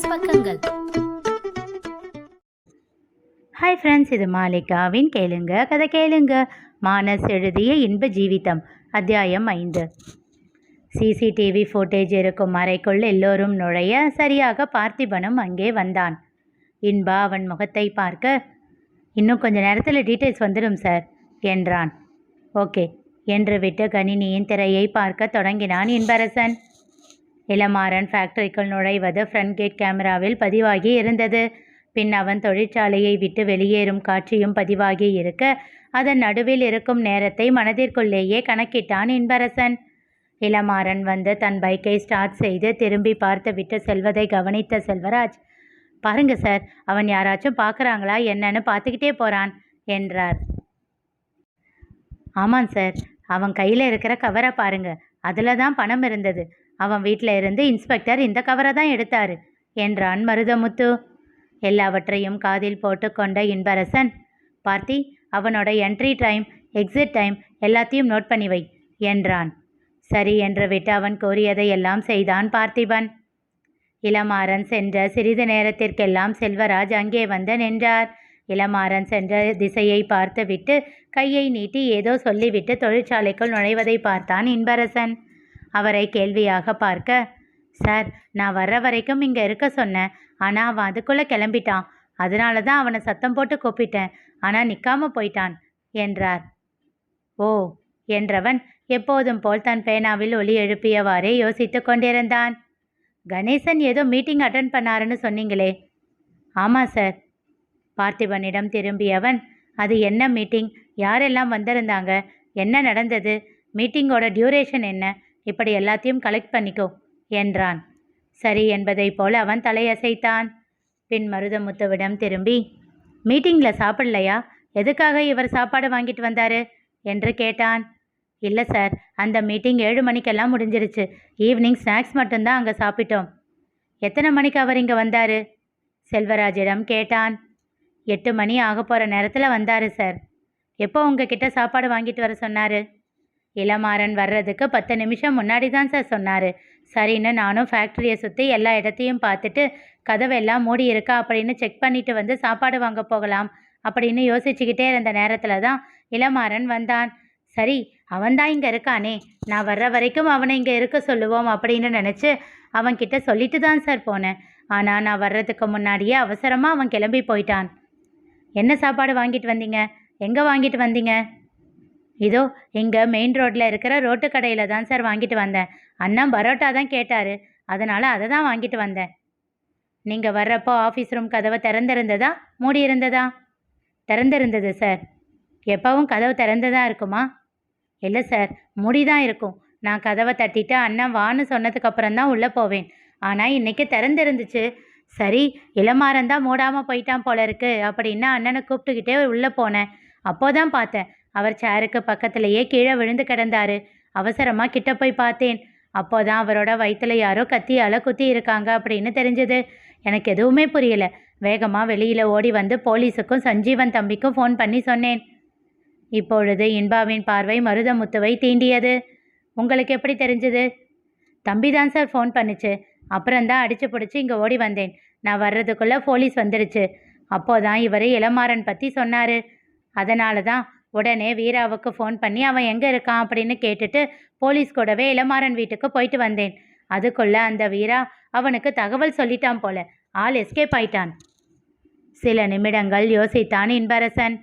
மானஸ் பக்கங்கள். Hi friends இது மாலிகாவின் கேளுங்க கதை கேளுங்க. மானஸ் எழுதிய இன்ப ஜீவிதம் அத்தியாயம் ஐந்து. சிசிடிவி ஃபுட்டேஜ் இருக்கும் அறைக்குள் எல்லோரும் நுழைய சரியாக பார்த்திபனும் அங்கே வந்தான். இன்பா அவன் முகத்தை பார்க்க இன்னும் கொஞ்ச நேரத்தில் டீட்டெயில்ஸ் வந்துடும் சார் என்றான். ஓகே என்று விட்டு கணினியின் திரையை பார்க்க தொடங்கினான் இன்பரசன். இளமாறன் ஃபேக்டரிக்குள் நுழைவது ஃப்ரண்ட் கேட் கேமராவில் பதிவாகி இருந்தது. பின் அவன் தொழிற்சாலையை விட்டு வெளியேறும் காட்சியும் பதிவாகி இருக்க அதன் நடுவில் இருக்கும் நேரத்தை மனதிற்குள்ளேயே கணக்கிட்டான் இன்பரசன். இளமாறன் வந்து தன் பைக்கை ஸ்டார்ட் செய்து திரும்பி பார்த்துவிட்டு செல்வதை கவனித்த செல்வராஜ் பாருங்க சார் அவன் யாராச்சும் பார்க்குறாங்களா? என்னன்னு பார்த்துக்கிட்டே போகிறான் என்றார். ஆமாம் சார் அவன் கையில் இருக்கிற கவரை பாருங்க அதில் தான் பணம் இருந்தது. அவன் வீட்டில் இருந்து இன்ஸ்பெக்டர் இந்த கவரை தான் எடுத்தாரு என்றான் மருதமுத்து. எல்லாவற்றையும் காதில் போட்டுக்கொண்ட இன்பரசன் பார்த்தி அவனோட என்ட்ரி டைம் எக்ஸிட் டைம் எல்லாத்தையும் நோட் பண்ணி வை என்றான். சரி என்று விட்டு அவன் கூறியதை எல்லாம் செய்தான் பார்த்திபன். இளமாறன் சென்ற சிறிது நேரத்திற்கெல்லாம் செல்வராஜ் அங்கே வந்து நின்றார். இளமாறன் சென்ற திசையை பார்த்துவிட்டு கையை நீட்டி ஏதோ சொல்லிவிட்டு தொழிற்சாலைக்குள் நுழைவதை பார்த்தான் இன்பரசன். அவரை கேள்வியாக பார்க்க சார் நான் வர்ற வரைக்கும் இங்கே இருக்க சொன்னேன். ஆனால் அவன் அதுக்குள்ளே கிளம்பிட்டான். அதனால தான் அவனை சத்தம் போட்டு கூப்பிட்டேன். ஆனால் நிற்காம போயிட்டான் என்றார். ஓ என்றவன் எப்போதும் போல் தன் பேனாவில் ஒலி எழுப்பியவாறே யோசித்து கொண்டிருந்தான். கணேசன் ஏதோ மீட்டிங் அட்டன் பண்ணாருன்னு சொன்னீங்களே. ஆமாம் சார். பார்த்திபனிடம் திரும்பியவன் அது என்ன மீட்டிங்? யாரெல்லாம் வந்திருந்தாங்க? என்ன நடந்தது? மீட்டிங்கோட டியூரேஷன் என்ன? இப்படி எல்லாத்தையும் கலெக்ட் பண்ணிக்கோ என்றான். சரி என்பதைப் போல அவன் தலையசைத்தான். பின் மருதமுத்துவிடம் திரும்பி மீட்டிங்கில் சாப்பிடலையா? எதுக்காக இவர் சாப்பாடு வாங்கிட்டு வந்தாரு? என்று கேட்டான். இல்லை சார் அந்த மீட்டிங் ஏழு மணிக்கெல்லாம் முடிஞ்சிருச்சு. ஈவினிங் ஸ்நாக்ஸ் மட்டும்தான் அங்கே சாப்பிட்டோம். எத்தனை மணிக்கு அவர் இங்கே வந்தார்? செல்வராஜிடம் கேட்டான். எட்டு மணி ஆக போகிற நேரத்தில் வந்தார் சார். எப்போ உங்ககிட்ட சாப்பாடு வாங்கிட்டு வர சொன்னார்? இளமாறன் வர்றதுக்கு பத்து நிமிஷம் முன்னாடி தான் சார் சொன்னார். சரின்னு நானும் ஃபேக்ட்ரியை சுற்றி எல்லா இடத்தையும் பார்த்துட்டு கதவெல்லாம் மூடி இருக்கா? அப்படின்னு செக் பண்ணிட்டு வந்து சாப்பாடு வாங்க போகலாம் அப்படின்னு யோசிச்சுக்கிட்டே இருந்த நேரத்தில் தான் இளமாறன் வந்தான். சரி அவன்தான் இங்கே இருக்கானே நான் வர்ற வரைக்கும் அவனை இங்கே இருக்க சொல்லுவோம் அப்படின்னு நினச்சி அவன்கிட்ட சொல்லிட்டு தான் சார் போனேன். ஆனால் நான் வர்றதுக்கு முன்னாடியே அவசரமாக அவன் கிளம்பி போயிட்டான். என்ன சாப்பாடு வாங்கிட்டு வந்தீங்க? எங்கே வாங்கிட்டு வந்தீங்க? இதோ இங்கே மெயின் ரோட்டில் இருக்கிற ரோட்டு கடையில் தான் சார் வாங்கிட்டு வந்தேன். அண்ணன் பரோட்டா தான் கேட்டார். அதனால் அதை தான் வாங்கிட்டு வந்தேன். நீங்கள் வர்றப்போ ஆஃபீஸ் ரூம் கதவை திறந்திருந்ததா? மூடி இருந்ததா? திறந்திருந்தது சார் எப்போவும் கதவு திறந்ததாக இருக்குமா? இல்லை சார் மூடி தான் இருக்கும். நான் கதவை தட்டிட்டு அண்ணன் வான்னு சொன்னதுக்கப்புறம் தான் உள்ளே போவேன். ஆனால் இன்றைக்கி திறந்திருந்துச்சு. சரி இளமாரந்தான் மூடாமல் போயிட்டான் போல இருக்கு. அப்படின்னு அண்ணனை கூப்பிட்டுக்கிட்டே உள்ளே போனேன். அப்போதான் பார்த்தேன் அவர் சேருக்கு பக்கத்திலேயே கீழே விழுந்து கிடந்தாரு. அவசரமாக கிட்ட போய் பார்த்தேன். அப்போதான் அவரோட வயிற்றுல யாரோ கத்தியால் குத்தி இருக்காங்க அப்படின்னு தெரிஞ்சது. எனக்கு எதுவுமே புரியல. வேகமாக வெளியில் ஓடி வந்து போலீஸுக்கும் சஞ்சீவன் தம்பிக்கும் ஃபோன் பண்ணி சொன்னேன். இப்பொழுது இன்பாவின் பார்வை மருதமுத்துவை தீண்டியது. உங்களுக்கு எப்படி தெரிஞ்சது? தம்பி தான் சார் ஃபோன் பண்ணுச்சு. அப்புறம்தான் அடிச்சு பிடிச்சி இங்கே ஓடி வந்தேன். நான் வர்றதுக்குள்ளே போலீஸ் வந்துடுச்சு அப்போதான் இவர் இளமாறன் பற்றி சொன்னார். அதனால தான் உடனே வீராவுக்கு ஃபோன் பண்ணி அவன் எங்கே இருக்கான்? அப்படின்னு கேட்டுட்டு போலீஸ் கூடவே இளமாறன் வீட்டுக்கு போயிட்டு வந்தேன். அதுக்குள்ள அந்த வீரா அவனுக்கு தகவல் சொல்லிட்டான் போல. ஆள் எஸ்கேப் ஆயிட்டான். சில நிமிடங்கள் யோசித்தான் இன்பரசன்.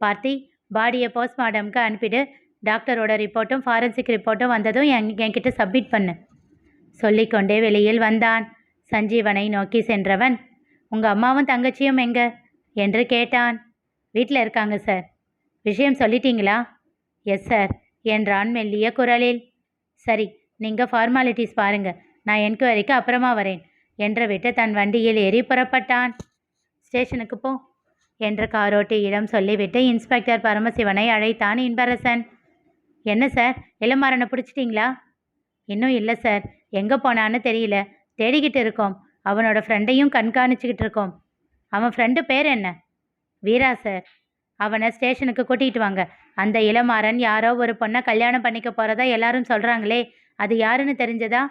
பார்த்தி பாடியை போஸ்ட்மார்ட்டம்க்கு அனுப்பிடு. டாக்டரோட ரிப்போர்ட்டும் ஃபாரன்சிக் ரிப்போர்ட்டும் வந்ததும் என் என்கிட்ட சப்மிட் பண்ணு. சொல்லிக்கொண்டே வெளியில் வந்தான். சஞ்சீவனை நோக்கி சென்றவன் உங்கள் அம்மாவும் தங்கச்சியும் எங்க? என்று கேட்டான். வீட்டில் இருக்காங்க சார் விஷயம் சொல்லிட்டீங்களா? Yes sir. என்றான் மெல்லிய குரலில். சரி நீங்கள் ஃபார்மாலிட்டிஸ் பாருங்க. நான் என்கொயரிக்கு அப்புறமா வரேன் என்று விட்டு தன் வண்டியில் ஏறி புறப்பட்டான். ஸ்டேஷனுக்கு போ என்று காரோட்டியிடம் சொல்லிவிட்டு இன்ஸ்பெக்டர் பரமசிவனை அழைத்தான் இன்பரசன். என்ன சார்? இளமாறனை பிடிச்சிட்டிங்களா? இன்னும் இல்லை சார். எங்கே போனான்னு தெரியல. தேடிக்கிட்டு இருக்கோம். அவனோட ஃப்ரெண்டையும் கண்காணிச்சுக்கிட்டு இருக்கோம். அவன் ஃப்ரெண்டு பேர் என்ன? வீரா சார். அவனை ஸ்டேஷனுக்கு கூட்டிகிட்டு வாங்க. அந்த இளமாறன் யாரோ ஒரு பொண்ணை கல்யாணம் பண்ணிக்க போகிறதா எல்லாரும் சொல்கிறாங்களே அது யாருன்னு தெரிஞ்சதா?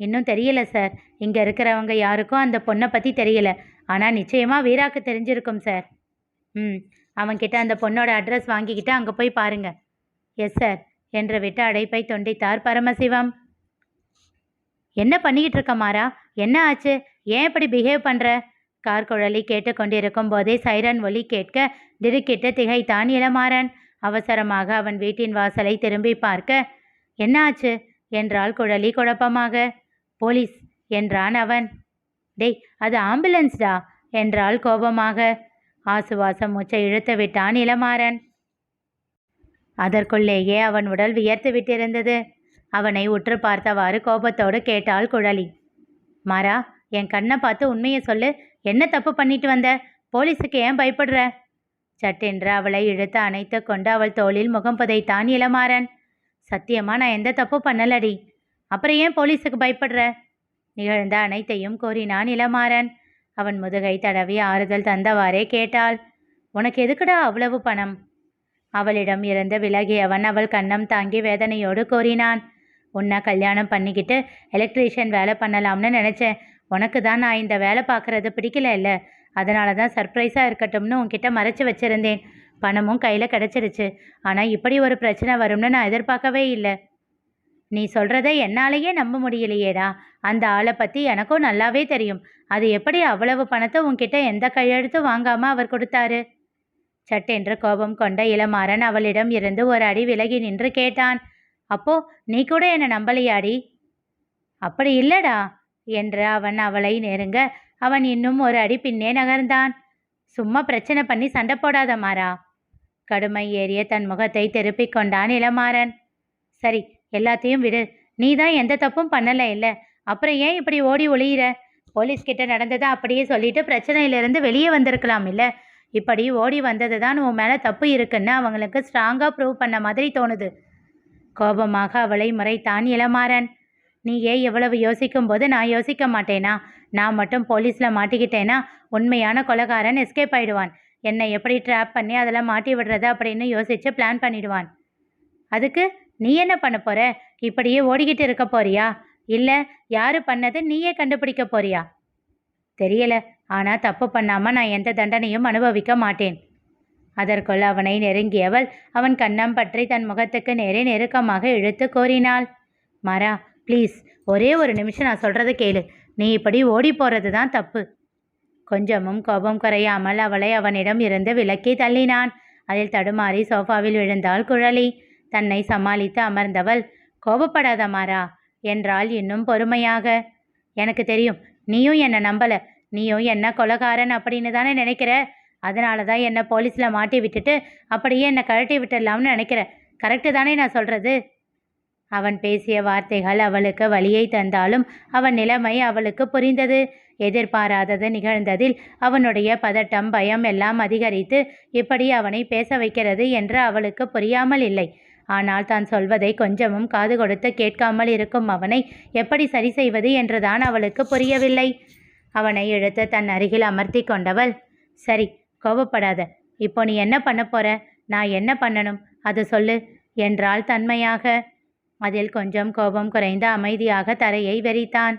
இன்னும் தெரியல சார் இங்கே இருக்கிறவங்க யாருக்கும் அந்த பொண்ணை பற்றி தெரியல. ஆனால் நிச்சயமாக வீராக்கு தெரிஞ்சிருக்கும் சார் ம். அவன்கிட்ட அந்த பொண்ணோட அட்ரஸ் வாங்கிக்கிட்டு அங்கே போய் பாருங்க. எஸ் சார் என்று விட்டு அடைப்பை தொண்டித்தார் பரமசிவம். என்ன பண்ணிக்கிட்டு இருக்க மாறா? என்ன ஆச்சு? ஏன் இப்படி பிஹேவ் பண்ணுற கார் குழலி கேட்டுக்கொண்டிருக்கும் போதே சைரன் ஒலி கேட்க திடுக்கிட்டு திகைத்தான் இளமாறன். அவசரமாக அவன் வீட்டின் வாசலை திரும்பி பார்க்க என்ன ஆச்சு என்றாள் குழலி குழப்பமாக. போலீஸ் என்றான் அவன். டேய் அது ஆம்புலன்ஸ்டா? என்றாள் கோபமாக. ஆசுவாசம் மூச்சை இழுத்து விட்டான் இளமாறன். அதற்குள்ளேயே அவன் உடல் வியர்த்து விட்டிருந்தது. அவனை உற்று பார்த்தவாறு கோபத்தோடு கேட்டாள் குழலி. மாறா என் கண்ணை பார்த்து உண்மையை சொல்லு. என்ன தப்பு பண்ணிட்டு வந்த? போலீஸுக்கு ஏன் பயப்படுற? சட்டென்று அவளை இழுத்து அணைத்து கொண்டு அவள் தோளில் முகம் புதைத்தான் இளமாறன். சத்தியமா நான் எந்த தப்பு பண்ணலடி? அப்புறம் ஏன் போலீஸுக்கு பயப்படுற? நிகழ்ந்த அனைத்தையும் கூறினான் இளமாறன். அவன் முதுகை தடவி ஆறுதல் தந்தவாறே கேட்டாள். உனக்கு எதுக்குடா அவ்வளவு பணம்? அவளிடம் இருந்து விலகியவன் அவள் கண்ணம் தாங்கி வேதனையோடு கூறினான். உன்னை கல்யாணம் பண்ணிக்கிட்டு எலக்ட்ரீஷியன் வேலை பண்ணலாம்னு நினச்சேன். உனக்கு தான் நான் இந்த வேலை பார்க்குறது பிடிக்கல இல்லை அதனால தான் சர்ப்ரைஸாக இருக்கட்டும்னு உன்கிட்ட மறைச்சி வச்சிருந்தேன். பணமும் கையில் கிடச்சிருச்சு ஆனால் இப்படி ஒரு பிரச்சனை வரும்னு நான் எதிர்பார்க்கவே இல்லை. நீ சொல்கிறத என்னாலேயே நம்ப முடியலையேடா. அந்த ஆளை பற்றி எனக்கும் நல்லாவே தெரியும். அது எப்படி அவ்வளவு பணத்தை உன்கிட்ட எந்த கையெழுத்தும் வாங்காமல் அவர் கொடுத்தாரு? சட்டென்று கோபம் கொண்ட இளமாறன் அவளிடம் இருந்து ஒரு அடி விலகி நின்று கேட்டான். அப்போ நீ கூட என்னை நம்பலையாடி? அப்படி இல்லடா. என்று அவன் அவளை நெருங்க. அவன் இன்னும் ஒரு அடி பின்னே நகர்ந்தான். சும்மா பிரச்சனை பண்ணி சண்டை போடாத மாறா கடுமை ஏறிய தன் முகத்தை திருப்பிக் கொண்டான் இளமாறன். சரி எல்லாத்தையும் விடு. நீ தான் எந்த தப்பும் பண்ணல இல்ல. அப்புறம் ஏன் இப்படி ஓடி ஒளியிற? போலீஸ் கிட்ட நடந்ததை அப்படியே சொல்லிட்டு பிரச்சனையிலிருந்து வெளியே வந்திருக்கலாம் இல்ல. இப்படி ஓடி வந்தது தான் உன் மேல தப்பு இருக்குன்னு அவங்களுக்கு ஸ்ட்ராங்கா ப்ரூவ் பண்ண மாதிரி தோணுது. கோபமாக அவளை முறைத்தான் இளமாறன். நீ ஏன் எவ்வளவு யோசிக்கும் போது நான் யோசிக்க மாட்டேனா? நான் மட்டும் போலீஸில் மாட்டிக்கிட்டேனா? உண்மையான கொலகாரன் எஸ்கேப் ஆயிடுவான். என்னை எப்படி ட்ராப் பண்ணி அதில் மாட்டி விடுறது அப்படின்னு யோசித்து பிளான் பண்ணிடுவான். அதுக்கு நீ என்ன பண்ண போற? இப்படியே ஓடிக்கிட்டு இருக்க போறியா? இல்லை யாரு பண்ணது நீயே கண்டுபிடிக்க போறியா? தெரியல. ஆனால் தப்பு பண்ணாமல் நான் எந்த தண்டனையும் அனுபவிக்க மாட்டேன். அதற்குள் அவனை நெருங்கியவள் அவன் கண்ணம் பற்றி தன் முகத்துக்கு நேரே நெருக்கமாக இழுத்து கோரினாள் மரா ப்ளீஸ் ஒரே ஒரு நிமிஷம் நான் சொல்கிறத கேளு. நீ இப்படி ஓடி போகிறது தான் தப்பு. கொஞ்சமும் கோபம் குறையாமல் அவளை அவனிடம் இருந்து விலக்கி தள்ளினான். அதில் தடுமாறி சோஃபாவில் விழுந்தாள் குழலி. தன்னை சமாளித்து அமர்ந்தவள் கோபப்படாத மாறா என்றாள் இன்னும் பொறுமையாக. எனக்கு தெரியும் நீயும் என்னை நம்பல. நீயும் என்ன கொலகாரன் அப்படின்னு தானே நினைக்கிற? அதனால தான் என்னை போலீஸில் மாட்டி விட்டுட்டு அப்படியே என்னை கழட்டி விட்டுடலாம்னு நினைக்கிற. கரெக்டு தானே நான் சொல்கிறது அவன் பேசிய வார்த்தைகள் அவளுக்கு வழியை தந்தாலும் அவன் நிலைமை அவளுக்கு புரிந்தது. எதிர்பாராதது நிகழ்ந்ததில் அவனுடைய பதட்டம் பயம் எல்லாம் அதிகரித்து இப்படி அவனை பேச வைக்கிறது என்று அவளுக்கு புரியாமல் இல்லை. ஆனால் தான் சொல்வதை கொஞ்சமும் காது கொடுத்து கேட்காமல் இருக்கும் அவனை எப்படி சரி செய்வது என்றுதான் அவளுக்கு புரியவில்லை. அவனை இழுத்து தன் அருகில் அமர்த்தி கொண்டவள் சரி கோபப்படாத. இப்போ நீ என்ன பண்ண போற? நான் என்ன பண்ணணும்? அது சொல்லு என்றாள் தன்மையாக. அதில் கொஞ்சம் கோபம் குறைந்து அமைதியாக தரையை வெறித்தான்.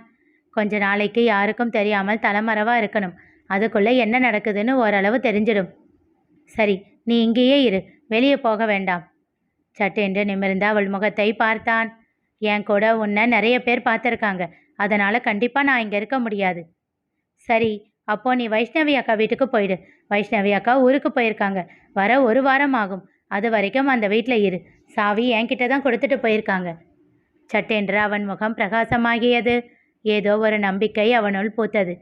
கொஞ்ச நாளைக்கு யாருக்கும் தெரியாமல் தலைமறைவா இருக்கணும். அதுக்குள்ளே என்ன நடக்குதுன்னு ஓரளவு தெரிஞ்சிடும். சரி நீ இங்கேயே இரு. வெளியே போக வேண்டாம். சட்டென்று நிமிர்ந்து அவள் முகத்தை பார்த்தான். என் கூட உன்னை நிறைய பேர் பார்த்துருக்காங்க. அதனால் கண்டிப்பாக நான் இங்கே இருக்க முடியாது. சரி அப்போ நீ வைஷ்ணவி அக்கா வீட்டுக்கு போயிடு. வைஷ்ணவி அக்கா ஊருக்கு போயிருக்காங்க. வர ஒரு வாரம் ஆகும். அது வரைக்கும் அந்த வீட்டில் இரு. சாவி என்கிட்ட தான் கொடுத்துட்டு போயிருக்காங்க. சட்டென்று அவன் முகம் பிரகாசமாகியது. ஏதோ ஒரு நம்பிக்கை அவனுள் பூத்தது.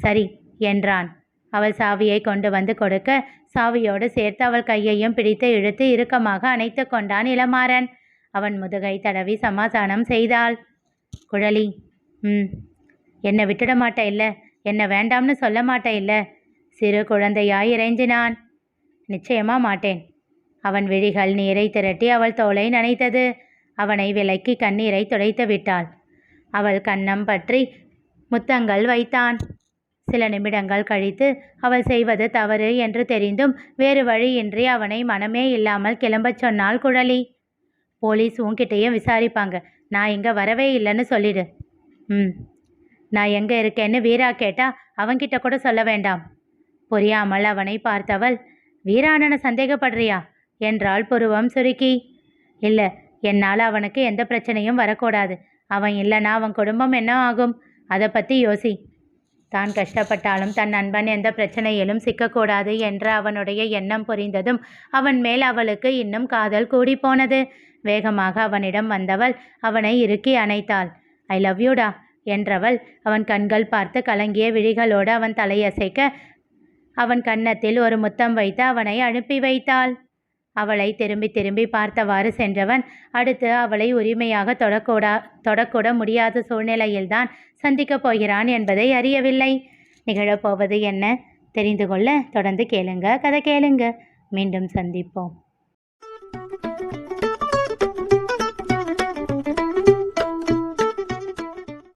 சரி என்றான். அவள் சாவியை கொண்டு வந்து கொடுக்க சாவியோடு சேர்த்து அவள் கையையும் பிடித்து இழுத்து இறுக்கமாக அணைத்து கொண்டான் இளமாறன். அவன் முதுகை தடவி சமாதானம் செய்தாள். குழலி ம் என்னை விட்டுட மாட்டேன் இல்லை என்னை வேண்டாம்னு சொல்ல மாட்டேன் இல்லை. சிறு குழந்தையாய் இறைஞ்சினான். நிச்சயமா மாட்டேன். அவன் விழிகள் நீரை திரட்டி அவள் தோலை நனைத்தது. அவனை விலக்கி கண்ணீரை துடைத்து விட்டாள். அவள் கன்னம் பற்றி முத்தங்கள் வைத்தான். சில நிமிடங்கள் கழித்து அவள் செய்வது தவறு என்று தெரிந்தும் வேறு வழியின்றி அவனை மனமே இல்லாமல் கிளம்பச் சொன்னாள் குழலி. போலீஸ் உன்கிட்டயே விசாரிப்பாங்க. நான் இங்கே வரவே இல்லைன்னு சொல்லிடு. ம். நான் எங்கே இருக்கேன்னு வீரா கேட்டா அவன்கிட்ட கூட சொல்ல வேண்டாம். புரியாமல் அவனை பார்த்தவள் வீரா அண்ணனை சந்தேகப்படுறியா? என்றாள் புருவம் சுருக்கி இல்லை என்னால் அவனுக்கு எந்த பிரச்சனையும் வரக்கூடாது. அவன் இல்லைனா அவன் குடும்பம் என்ன ஆகும்? அதை பற்றி யோசி. தான் கஷ்டப்பட்டாலும் தன் நண்பன் எந்த பிரச்சனையிலும் சிக்கக்கூடாது என்ற அவனுடைய எண்ணம் புரிந்ததும் அவன் மேல் அவளுக்கு இன்னும் காதல் கூடி போனது. வேகமாக அவனிடம் வந்தவள் அவனை இறுக்கி அணைத்தாள். I love யூடா? என்றவள் அவன் கண்கள் பார்த்து கலங்கிய விழிகளோடு அவன் தலையசைக்க அவன் கன்னத்தில் ஒரு முத்தம் வைத்து அவனை அனுப்பி வைத்தாள். அவளை திரும்பி திரும்பி பார்த்தவாறு சென்றவன் அடுத்து அவளை உரிமையாக தொடக்கூடா தொடக்கூட முடியாத சூழ்நிலையில்தான் சந்திக்கப் போகிறான் என்பதை அறியவில்லை. நிகழப்போவது என்ன? தெரிந்து கொள்ள தொடர்ந்து கேளுங்க. கதை கேளுங்க. மீண்டும் சந்திப்போம்.